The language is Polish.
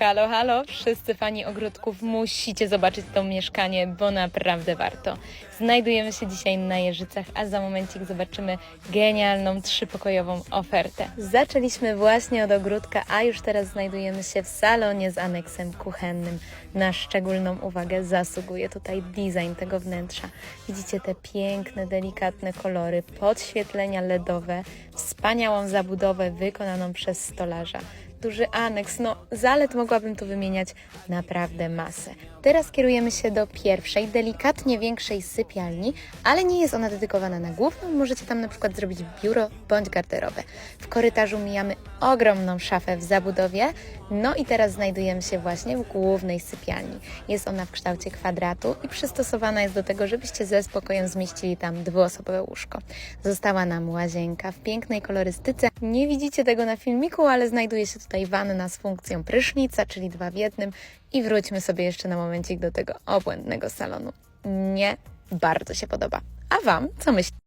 Halo, halo, wszyscy fani ogródków, musicie zobaczyć to mieszkanie, bo naprawdę warto. Znajdujemy się dzisiaj na Jeżycach, a za momencik zobaczymy genialną trzypokojową ofertę. Zaczęliśmy właśnie od ogródka, a już teraz znajdujemy się w salonie z aneksem kuchennym. Na szczególną uwagę zasługuje tutaj design tego wnętrza. Widzicie te piękne, delikatne kolory, podświetlenia LEDowe, wspaniałą zabudowę wykonaną przez stolarza duży aneks. No, zalet mogłabym tu wymieniać naprawdę masę. Teraz kierujemy się do pierwszej, delikatnie większej sypialni, ale nie jest ona dedykowana na główną. Możecie tam na przykład zrobić biuro bądź garderobę. W korytarzu mijamy ogromną szafę w zabudowie. No i teraz znajdujemy się właśnie w głównej sypialni. Jest ona w kształcie kwadratu i przystosowana jest do tego, żebyście ze spokojem zmieścili tam dwuosobowe łóżko. Została nam łazienka w pięknej kolorystyce. Nie widzicie tego na filmiku, ale znajduje się tutaj wanna z funkcją prysznica, czyli dwa w jednym. I wróćmy sobie jeszcze na momencik do tego obłędnego salonu. Nie bardzo się podoba. A Wam co myślicie?